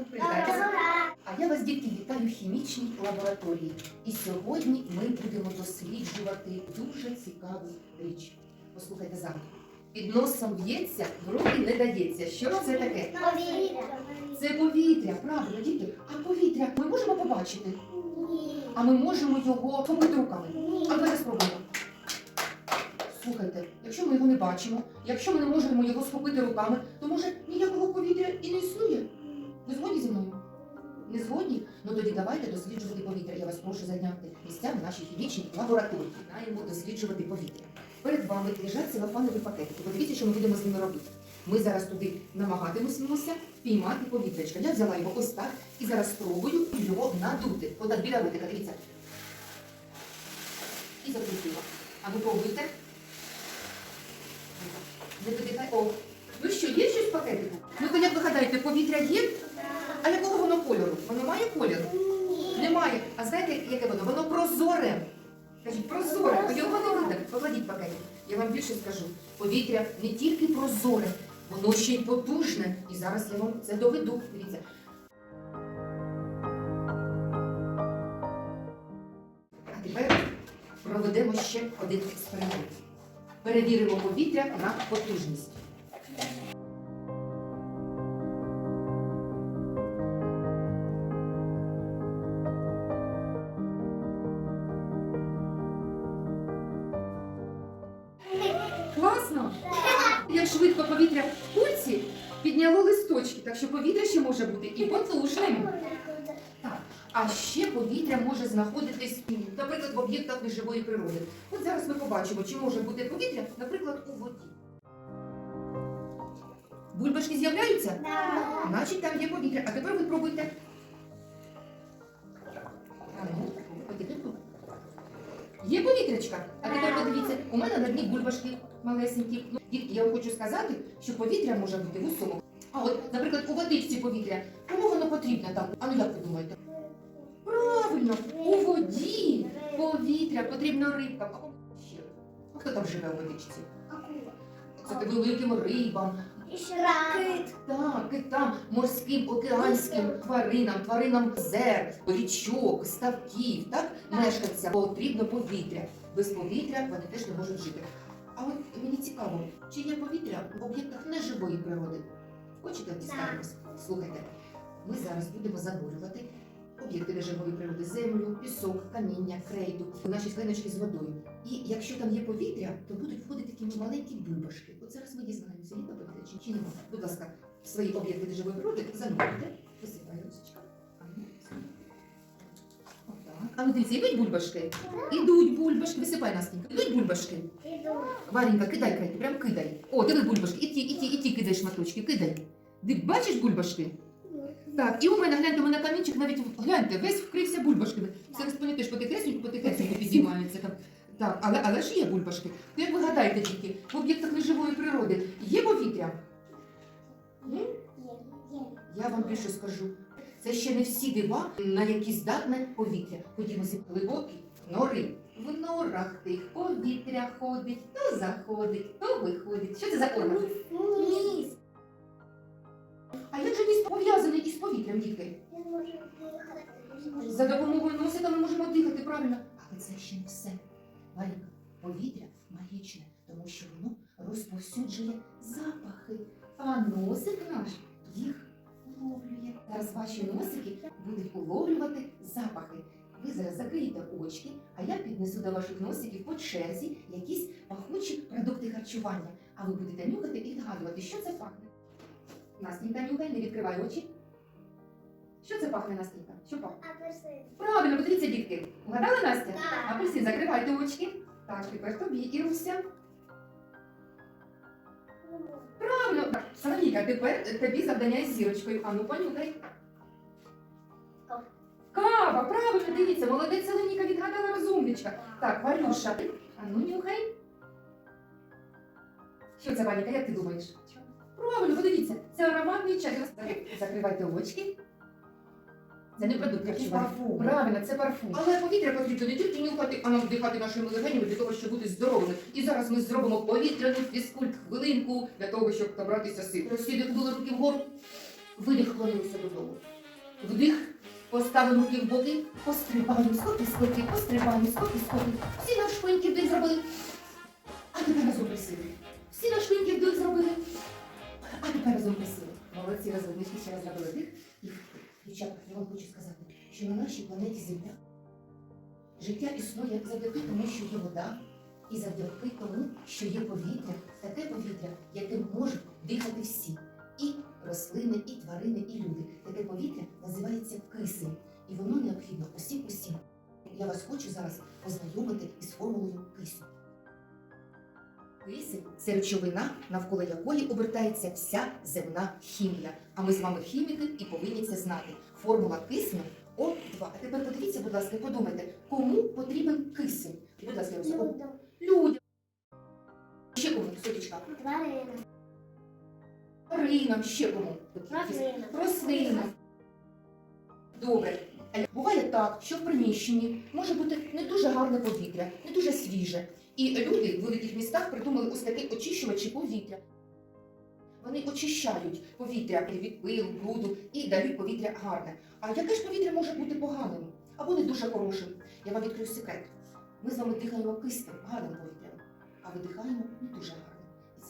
ранку, привітайтеся. А я вас, дітки, вітаю в хімічній лабораторії. І сьогодні ми будемо досліджувати дуже цікаву річ. Послухайте завтра. Під носом б'ється, в руки не дається. Що ж це таке? Це повітря, правильно, діти. А повітря ми можемо побачити, а ми можемо його побити руками. А давайте спробуємо. Слухайте, якщо ми його не бачимо, якщо ми не можемо його схопити руками, то може ніякого повітря і не існує. Ви згодні зі мною? Не згодні? Ну тоді давайте досліджувати повітря. Я вас прошу зайняти місця в нашій хімічній лабораторії. Маємо досліджувати повітря. Перед вами лежать целофанові пакетики. Подивіться, що ми будемо з ними робити. Ми зараз туди намагатимемося впіймати повітрячка. Я взяла його ось так і зараз спробую його надути. Отак біля ротика, дивіться. І закрутила. А ви пробуйте. Не додихай. О. Ну що, є щось в пакетику? Ну то ви гадаєте, повітря є? А якого воно кольору? Воно має колір? Немає. А знаєте, яке воно? Воно прозоре. Кажіть, прозоре, то його не видно. Покладіть пакетик. Я вам більше скажу. Повітря не тільки прозоре, воно ще й потужне. І зараз я вам це доведу. Дивіться. А тепер проведемо ще один експеримент. Перевіримо повітря на потужність. Листочки, так що повітря ще може бути і потужним. Так, а ще повітря може знаходитись, наприклад, в об'єктах неживої природи. От зараз ми побачимо, чи може бути повітря, наприклад, у воді. Бульбашки з'являються? Значить, там є повітря. А тепер ви пробуйте. Є повітрячка. А тепер подивіться, у мене на дні бульбашки малесенькі. Ну, я вам хочу сказати, що повітря може бути в усьому. А от, наприклад, у водичці повітря. Кому воно потрібно там? А ну як ви думаєте? Правильно, у воді повітря потрібно рибкам. А хто там живе у водичці? Це ти великим рибам, так, китам, морським, океанським тваринам, тваринам зер, річок, ставків, так, мешканцям потрібно повітря. Без повітря вони теж не можуть жити. А от мені цікаво, чи є повітря в об'єктах неживої природи? Хочете дізнаємось? Слухайте, ми зараз будемо занурювати об'єкти режимової природи, землю, пісок, каміння, крейду, наші скляночки з водою. І якщо там є повітря, то будуть входити такі маленькі бульбашки. От зараз ми дізнаємося, там повітря чи, чи. Будь ласка, свої об'єкти режимової природи занурюйте, висипає А ну дивіться, йдуть бульбашки? Ідуть бульбашки, висипай Настенька. Ідуть бульбашки. Варенька, кидай крейду, прям кидай. О, диви бульбашки, і ті, і ті, і ті кидай шматочки, кидай. Див, бачиш бульбашки? Так, і у мене гляньте, у мене камінчик навіть гляньте, весь вкрився бульбашками. Вони теж потихесеньку, потихесеньку підіймаються там. Так, але, але ж є бульбашки. То як ви гадаєте тільки, в об'єктах неживої природи є повітря? Ні? Я вам більше скажу. Це ще не всі дива, на які здатне повітря. Ходімо зі глибокі нори. В норах тих повітря ходить, то заходить, то виходить. Що це за орган? А як же ніс пов'язаний із повітрям, дітки? За допомогою носика ми можемо дихати, правильно? Але це ще не все. Варіка, повітря магічне, тому що воно розповсюджує запахи, а носик наш. Зараз ваші носики будуть уловлювати запахи. Ви зараз закриєте очки, а я піднесу до ваших носиків по черзі якісь пахучі продукти харчування. А ви будете нюхати і відгадувати, що це пахне. Настенька, нюхай, не відкривай очі. Що це пахне, Настенька? Що пахне? Правильно, подивіться, дітки. Угадали Настя? Так. Апельсин, закривайте очки. Так, тепер тобі, Іруся. Правильно. Так, тепер тобі завдання із зірочкою. А ну понюхай. Кава. Правильно, дивіться, молодець Соломійка відгадала розумничка. Так, Варюша, а ну нюхай. Що це, Ваніка, як ти думаєш? Правильно, подивіться, це ароматний чай. Закривайте очки. Це не продукт харчування. Правильно, це парфум. Але повітря потрібно не тільки нюхати, а нам вдихати нашими легенями для того, щоб бути здоровими. І зараз ми зробимо повітряну фізкульт хвилинку для того, щоб набратися сил. Розсіди були руки вгору. видих клонилися додому. Вдих, поставив руки в боки, пострибаємо, скоки, скоки, пострибаємо, скоки, скоки. Всі навшпиньки вдих зробили. А тепер разом присіли. Всі навшпиньки вдих зробили. А тепер разом присіли. Молодці разом. Ми ще раз зробили вдих і вдих. Дівчатка, я вам хочу сказати, що на нашій планеті Земля життя існує завдяки тому, що є вода, і завдяки тому, що є повітря, таке повітря, яке можуть дихати всі. І рослини, і тварини, і люди. Таке повітря називається кисень, і воно необхідно усім усім. Я вас хочу зараз познайомити із формулою кисню. Кисень це речовина, навколо якої обертається вся земна хімія. А ми з вами хіміки і повинні це знати. Формула кисню О2. А тепер подивіться, будь ласка, і подумайте, кому потрібен кисень? Будь ласка, Людям. людям. Ще кому, Сотічка? Тваринам. Тваринам, ще кому? Рослинам. Добре. Буває так, що в приміщенні може бути не дуже гарне повітря, не дуже свіже. І люди в великих містах придумали ось такі очищувачі повітря. Вони очищають повітря від пилу, бруду і дають повітря гарне. А яке ж повітря може бути поганим або не дуже хорошим? Я вам відкрию секрет. Ми з вами дихаємо киснем, гарним повітрям, а видихаємо не дуже гарним.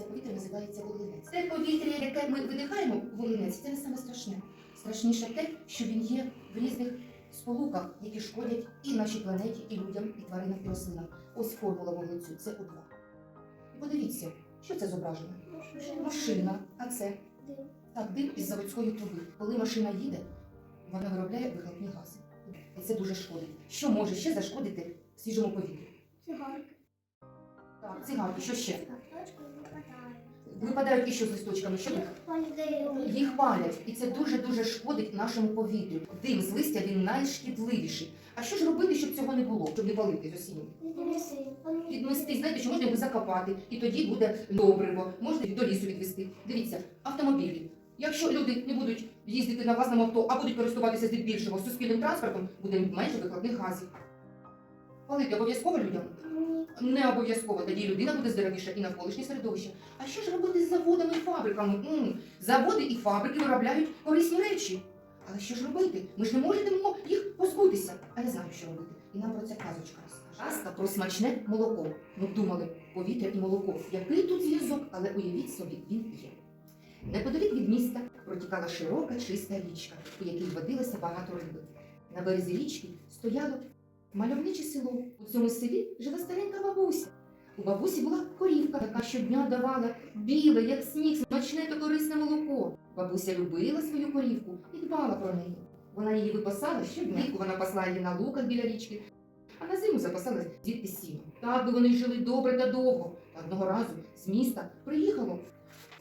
Це повітря називається вуглинець. Те повітря, яке ми видихаємо, вуглинець, це не саме страшне. Страшніше те, що він є в різних сполуках, які шкодять і нашій планеті, і людям, і тваринам, і рослинам. Ось формула вуглецю це О2. І подивіться, що це зображено? Машина, а це Дим. так, дим із заводської труби. Коли машина їде, вона виробляє вихлопні гази. І це дуже шкодить. Що може ще зашкодити свіжому повітрю? Цигарки. Так, цигарки, що ще? Випадають іще з листочками. Що Їх. Їх палять, і це дуже-дуже шкодить нашому повітрю. Дим з листя він найшкідливіший. А що ж робити, щоб цього не було, щоб не палити з осінню? Відмести, знаєте, що можна його закопати, і тоді буде добриво, можна до лісу відвести. Дивіться, автомобілі. Якщо люди не будуть їздити на власному авто, а будуть користуватися здебільшого суспільним транспортом, буде менше викладних газів. Палити обов'язково людям? Не обов'язково, тоді людина буде здоровіша і навколишнє середовище. А що ж робити з заводами і фабриками? М, Заводи і фабрики виробляють корисні речі. Але що ж робити? Ми ж не можемо їх позбутися. А я знаю, що робити. І нам про це казочка розкаже. Казка про смачне молоко. Ми думали, повітря і молоко. Який тут зв'язок, але уявіть собі, він є. Неподалік від міста протікала широка чиста річка, у якій водилося багато риби. На березі річки стояло мальовниче село. У цьому селі жила старенька бабуся. У бабусі була корівка, яка щодня давала біле, як сніг, смачне та корисне молоко. Бабуся любила свою корівку і дбала про неї. Вона її випасала щодня. Вона пасла її на луках біля річки, а на зиму запасала звідти сіно. Так би вони жили добре та довго. Одного разу з міста приїхало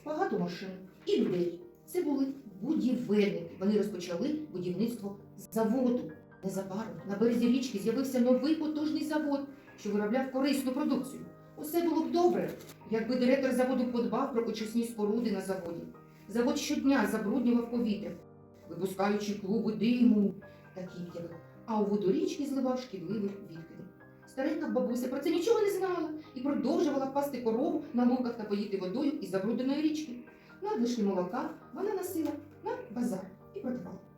багато машин і людей. Це були будівельники. Вони розпочали будівництво заводу. Незабаром на березі річки з'явився новий потужний завод, що виробляв корисну продукцію. Усе було б добре, якби директор заводу подбав про очисні споруди на заводі. Завод щодня забруднював повітря, випускаючи клуби диму та кіп'яви, а у воду річки зливав шкідливі відкиди. Старенька бабуся про це нічого не знала і продовжувала пасти корову на луках та поїти водою із забрудненої річки. Надлишки молока вона носила на базар і продавала.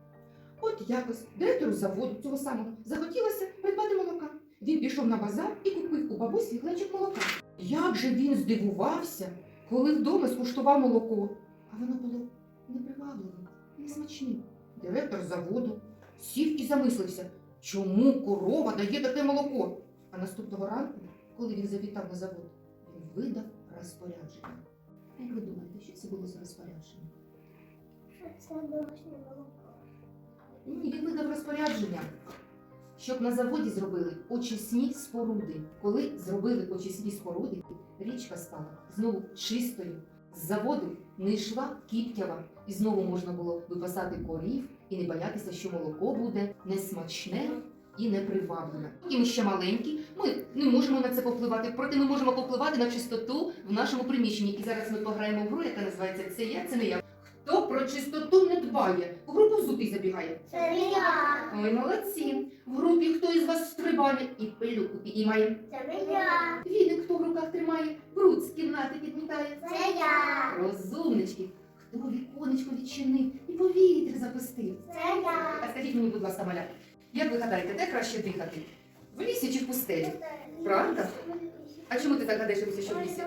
От якось директору заводу цього самого захотілося придбати молока. Він пішов на базар і купив у бабусі глечик молока. Як же він здивувався, коли вдома скуштував молоко, а воно було непривабливим, несмачним. Директор заводу сів і замислився, чому корова дає таке молоко. А наступного ранку, коли він завітав на завод, він видав розпорядження. А Як ви думаєте, що це було за розпорядження? Це домашнє молоко. Він видав розпорядження, щоб на заводі зробили очисні споруди. Коли зробили очисні споруди, річка стала знову чистою. З заводу не йшла кіптява, і знову можна було випасати корів і не боятися, що молоко буде несмачне і непривабливе. І ми ще маленькі, ми не можемо на це попливати, проте ми можемо попливати на чистоту в нашому приміщенні. І зараз ми пограємо в гру, яка називається Це я, це не я. Хто про чистоту не дбає? У групу взутий забігає. Це я. Ой, молодці. В групі хто із вас стрибає і пилюку підіймає. Це я. Віник хто в руках тримає, бруд з кімнати підмітає. Це я. Розумнички, хто віконечко відчинив і повітря запустив? Це я. А скажіть мені, будь ласка, маля, як ви гадаєте, де краще дихати? В лісі чи в пустелі? Правда? А чому ти так гадаєш, що в лісі?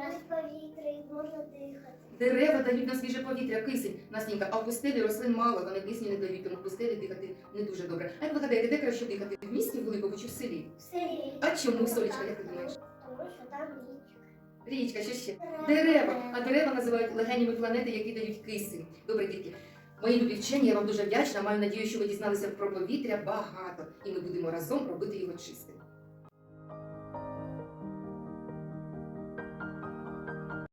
Там повітря і можна дихати. Дерева дають нам свіже повітря, кисень, Настенька, а в пустелі рослин мало, вони кисню не дають, тому в пустелі дихати не дуже добре. А як ви гадаєте, де краще дихати? В місті великому чи в селі? В селі. А чому, Солічка, як ти думаєш? Тому що там річка. Річка, що ще? Дерева. А дерева називають легенями планети, які дають кисень. Добре, дітки. Мої любі вчені, я вам дуже вдячна. Маю надію, що ви дізналися про повітря багато, і ми будемо разом робити його чистим.